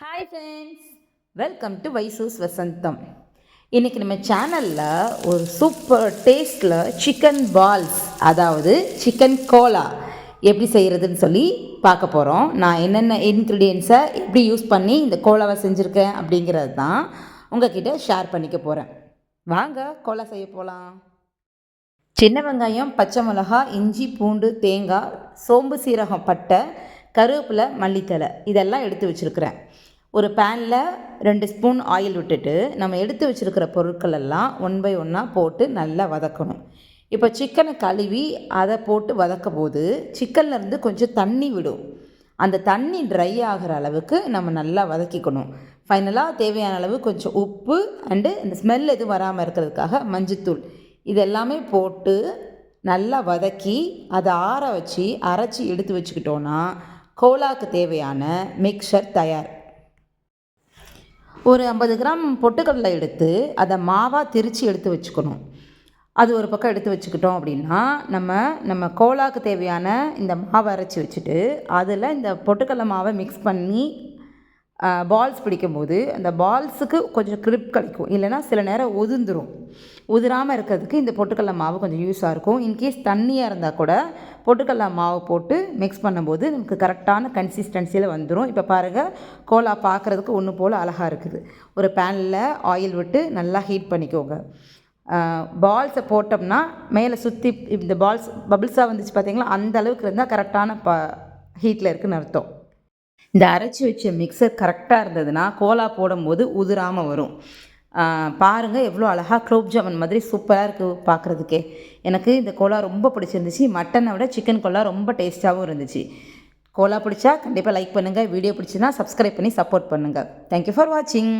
Hi friends welcome to Vaisu's Vasantham இன்றைக்கி நம்ம சேனலில் ஒரு சூப்பர் டேஸ்ட்டில் சிக்கன் பால்ஸ் அதாவது சிக்கன் கோலா எப்படி செய்கிறதுன்னு சொல்லி பார்க்க போகிறோம் நான் என்னென்ன இன்க்ரீடியன்ஸை எப்படி யூஸ் பண்ணி இந்த கோலாவை செஞ்சுருக்கேன் அப்படிங்கிறது தான் உங்ககிட்ட ஷேர் பண்ணிக்க போகிறேன் வாங்க கோலா செய்ய போகலாம் சின்ன வெங்காயம் பச்சை மிளகா இஞ்சி பூண்டு தேங்காய் சோம்பு சீரகம் பட்டை கருவேப்பிலை மல்லித்தலை இதெல்லாம் எடுத்து வச்சுருக்கிறேன். ஒரு பேனில் ரெண்டு ஸ்பூன் ஆயில் விட்டுட்டு நம்ம எடுத்து வச்சுருக்கிற பொருட்கள் எல்லாம் ஒன் பை ஒன்னாக போட்டு நல்லா வதக்கணும். இப்போ சிக்கனை கழுவி அதை போட்டு வதக்கும் போது சிக்கன்லேருந்து கொஞ்சம் தண்ணி விடும். அந்த தண்ணி ட்ரை ஆகிற அளவுக்கு நம்ம நல்லா வதக்கிக்கணும். ஃபைனலாக தேவையான அளவு கொஞ்சம் உப்பு அண்டு இந்த ஸ்மெல் எதுவும் வராமல் இருக்கிறதுக்காக மஞ்சத்தூள். இது எல்லாமே போட்டு நல்லா வதக்கி அதை ஆற வச்சு அரைச்சி எடுத்து வச்சுக்கிட்டோன்னா கோலாக்கு தேவையான மிக்சர் தயார். ஒரு ஐம்பது கிராம் பொட்டுக்கடலை எடுத்து அதை மாவாக திரித்து எடுத்து வச்சுக்கணும். அது ஒரு பக்கம் எடுத்து வச்சுக்கிட்டோம் அப்படின்னா நம்ம நம்ம கோலாக்கு தேவையான இந்த மாவை அரைச்சி வச்சுட்டு அதில் இந்த பொட்டுக்கடலை மாவை மிக்ஸ் பண்ணி பால்ஸ் பிடிக்கும்போது அந்த பால்ஸுக்கு கொஞ்சம் கிரிப் கிடைக்கும். இல்லைனா சில நேரம் உதிர்ந்துரும். உதிராமல் இருக்கிறதுக்கு இந்த பொட்டுக்கடலை மாவு கொஞ்சம் யூஸாக இருக்கும். இன்கேஸ் தண்ணியாக இருந்தால் கூட பொட்டுக்கடலை மாவு போட்டு மிக்ஸ் பண்ணும்போது நமக்கு கரெக்டான கன்சிஸ்டன்சியில் வந்துடும் இப்போ பாருங்கள் கோலா பார்க்குறதுக்கு ஒன்று போல் அழகாக இருக்குது. ஒரு பேனில் ஆயில் விட்டு நல்லா ஹீட் பண்ணிக்கோங்க. பால்ஸை போட்டோம்னா மேலே சுற்றி இந்த பால்ஸ் பபிள்ஸாக வந்துச்சு பார்த்தீங்களா அந்த அளவுக்கு இருந்தால் கரெக்டான ப ஹீட்டில் இருக்குன்னு அர்த்தம். இந்த அரைச்சி வச்ச மிக்சர் கரெக்டாக இருந்ததுன்னா கோலா போடும்போது உதிராமல் வரும். பாருங்கள் எவ்வளோ அழகாக குலோப் ஜாமுன் மாதிரி சூப்பராக இருக்குது பார்க்குறதுக்கே எனக்கு இந்த கோலா ரொம்ப பிடிச்சிருந்துச்சு. மட்டனை விட சிக்கன் கோலா ரொம்ப டேஸ்ட்டாகவும் இருந்துச்சு. கோலா பிடிச்சா கண்டிப்பாக லைக் பண்ணுங்கள் வீடியோ பிடிச்சின்னா சப்ஸ்கிரைப் பண்ணி சப்போர்ட் பண்ணுங்கள் தேங்க்யூ ஃபார் வாட்சிங்